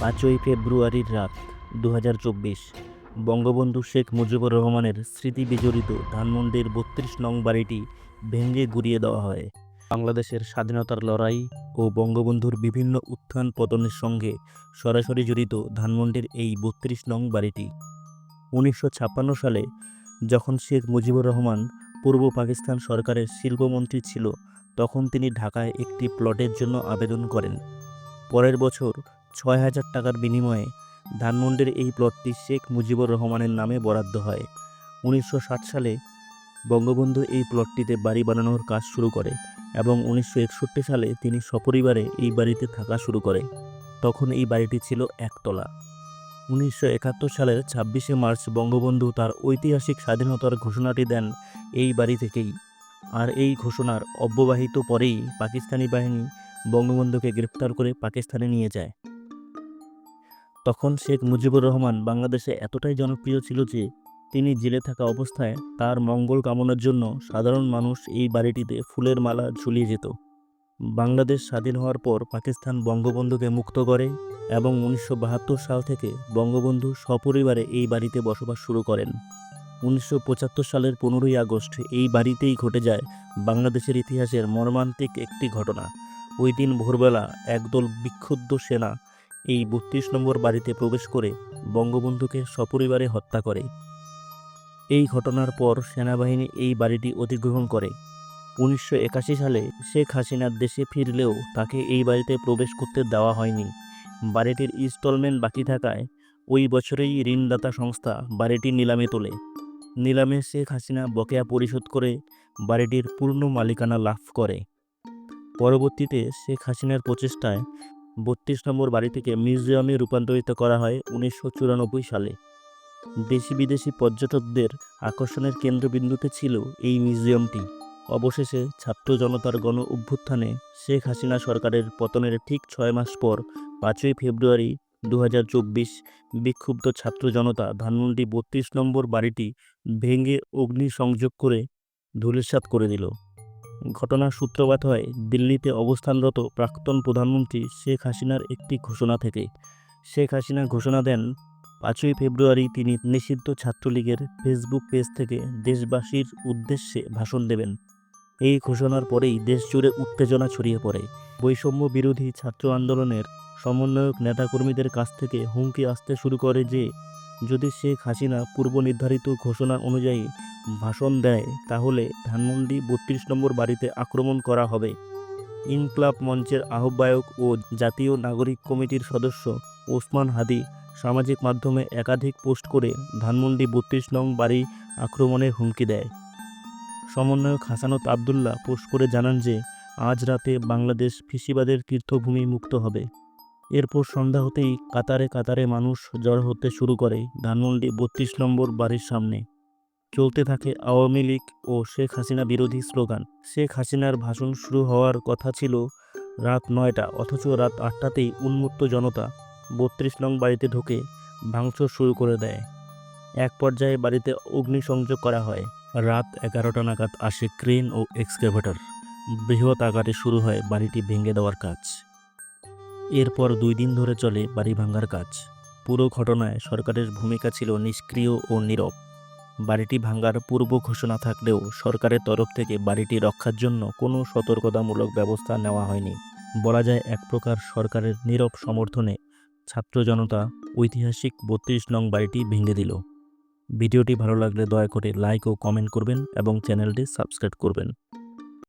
পাঁচই ফেব্রুয়ারির রাত দু হাজার চব্বিশ। বঙ্গবন্ধু শেখ মুজিবুর রহমানের স্মৃতি বিজড়িত ধানমন্ডির বত্রিশ নং বাড়িটি ভেঙে গুড়িয়ে দেওয়া হয়। বাংলাদেশের স্বাধীনতার লড়াই ও বঙ্গবন্ধুর বিভিন্ন উত্থান পতনের সঙ্গে সরাসরি জড়িত ধানমন্ডির এই বত্রিশ নং বাড়িটি। উনিশশো ছাপ্পান্ন সালে যখন শেখ মুজিবুর রহমান পূর্ব পাকিস্তান সরকারের শিল্পমন্ত্রী ছিল, তখন তিনি ঢাকায় একটি প্লটের জন্য আবেদন করেন। পরের বছর ছয় হাজার টাকার বিনিময়ে ধানমন্ডির এই প্লটটি শেখ মুজিবুর রহমানের নামে বরাদ্দ হয়। উনিশশো ষাট সালে বঙ্গবন্ধু এই প্লটটিতে বাড়ি বানানোর কাজ শুরু করে এবং উনিশশো একষট্টি সালে তিনি সপরিবারে এই বাড়িতে থাকা শুরু করে। তখন এই বাড়িটি ছিল একতলা। উনিশশো একাত্তর সালের ছাব্বিশে মার্চ বঙ্গবন্ধু তার ঐতিহাসিক স্বাধীনতার ঘোষণাটি দেন এই বাড়ি থেকেই। আর এই ঘোষণার অব্যবহিত পরেই পাকিস্তানি বাহিনী বঙ্গবন্ধুকে গ্রেপ্তার করে পাকিস্তানে নিয়ে যায়। তখন শেখ মুজিবুর রহমান বাংলাদেশে এতটাই জনপ্রিয় ছিল যে তিনি জেলে থাকা অবস্থায় তার মঙ্গল কামনার জন্য সাধারণ মানুষ এই বাড়িটিতে ফুলের মালা ঝুলিয়ে যেত। বাংলাদেশ স্বাধীন হওয়ার পর পাকিস্তান বঙ্গবন্ধুকে মুক্ত করে এবং উনিশশো বাহাত্তর সাল থেকে বঙ্গবন্ধু সপরিবারে এই বাড়িতে বসবাস শুরু করেন। উনিশশো পঁচাত্তর সালের পনেরোই আগস্ট এই বাড়িতেই ঘটে যায় বাংলাদেশের ইতিহাসের মর্মান্তিক একটি ঘটনা। ওই দিন ভোরবেলা একদল বিক্ষুব্ধ সেনা এই বত্রিশ নম্বর বাড়িতে প্রবেশ করে বঙ্গবন্ধুকে সপরিবারে হত্যা করে। এই ঘটনার পর সেনাবাহিনী এই বাড়িটি অধিগ্রহণ করে। উনিশশো একাশি সালে শেখ হাসিনার দেশে ফিরলেও তাকে এই বাড়িতে প্রবেশ করতে দেওয়া হয়নি। বাড়িটির ইনস্টলমেন্ট বাকি থাকায় ওই বছরেই ঋণদাতা সংস্থা বাড়িটি নিলামে তোলে। নিলামে শেখ হাসিনা বকেয়া পরিশোধ করে বাড়িটির পূর্ণ মালিকানা লাভ করে। পরবর্তীতে শেখ হাসিনার প্রচেষ্টায় বত্রিশ নম্বর বাড়ি থেকে মিউজিয়ামে রূপান্তরিত করা হয় উনিশশো চুরানব্বই সালে। দেশি বিদেশি পর্যটকদের আকর্ষণের কেন্দ্রবিন্দুতে ছিল এই মিউজিয়ামটি। অবশেষে ছাত্র জনতার গণ অভ্যুত্থানে শেখ হাসিনা সরকারের পতনের ঠিক ছয় মাস পর পাঁচই ফেব্রুয়ারি দু হাজার চব্বিশ বিক্ষুব্ধ ছাত্র জনতা ধানমন্ডি বত্রিশ নম্বর বাড়িটি ভেঙে অগ্নিসংযোগ করে ধূলিসাৎ করে দিল। ঘটনার সূত্রপাত হয় দিল্লিতে অবস্থানরত প্রাক্তন প্রধানমন্ত্রী শেখ হাসিনার একটি ঘোষণা থেকে। শেখ হাসিনা ঘোষণা দেন, পাঁচই ফেব্রুয়ারি তিনি নিষিদ্ধ ছাত্রলীগের ফেসবুক পেজ থেকে দেশবাসীর উদ্দেশ্যে ভাষণ দেবেন। এই ঘোষণার পরেই দেশজুড়ে উত্তেজনা ছড়িয়ে পড়ে। বৈষম্য বিরোধী ছাত্র আন্দোলনের সমন্বয়ক নেতাকর্মীদের কাছ থেকে হুমকি আসতে শুরু করে যে, যদি শেখ হাসিনা পূর্ব নির্ধারিত ঘোষণা অনুযায়ী ভাষণ দেয়, তাহলে ধানমন্ডি বত্রিশ নম্বর বাড়িতে আক্রমণ করা হবে। ইনক্লাব মঞ্চের আহ্বায়ক ও জাতীয় নাগরিক কমিটির সদস্য ওসমান হাদি সামাজিক মাধ্যমে একাধিক পোস্ট করে ধানমন্ডি বত্রিশ নং বাড়ি আক্রমণের হুমকি দেয়। সমন্বয়ক হাসানত আবদুল্লাহ পোস্ট করে জানান যে, আজ রাতে বাংলাদেশ ফিসিবাদের তীর্থভূমি মুক্ত হবে। এরপর সন্ধ্যা হতেই কাতারে কাতারে মানুষ জড়ো হতে শুরু করে ধানমন্ডি বত্রিশ নম্বর বাড়ির সামনে। চলতে থাকে আওয়ামী লীগ ও শেখ হাসিনা বিরোধী স্লোগান। শেখ হাসিনার ভাষণ শুরু হওয়ার কথা ছিল রাত নয়টা, অথচ রাত আটটাতেই উন্মুক্ত জনতা বত্রিশ নং বাড়িতে ঢুকে ভাঙচুর শুরু করে দেয়। এক পর্যায়ে বাড়িতে অগ্নিসংযোগ করা হয়। রাত এগারোটা নাগাদ আসে ক্রেন ও এক্সকেভেটর। বৃহৎ আকারে শুরু হয় বাড়িটি ভেঙে দেওয়ার কাজ। এরপর দুই দিন ধরে চলে বাড়ি ভাঙার কাজ। পুরো ঘটনায় সরকারের ভূমিকা ছিল নিষ্ক্রিয় ও নীরব। বাড়িটি ভাঙ্গার পূর্ব ঘোষণা থাকলেও সরকারের তরফ থেকে বাড়িটি রক্ষার জন্য কোনো সতর্কতামূলক ব্যবস্থা নেওয়া হয়নি। বলা যায়, এক প্রকার সরকারের নীরব সমর্থনে ছাত্র জনতা ঐতিহাসিক বত্রিশ নং বাড়িটি ভেঙে দিল। ভিডিওটি ভালো লাগলে দয়া করে লাইক ও কমেন্ট করবেন এবং চ্যানেলটি সাবস্ক্রাইব করবেন।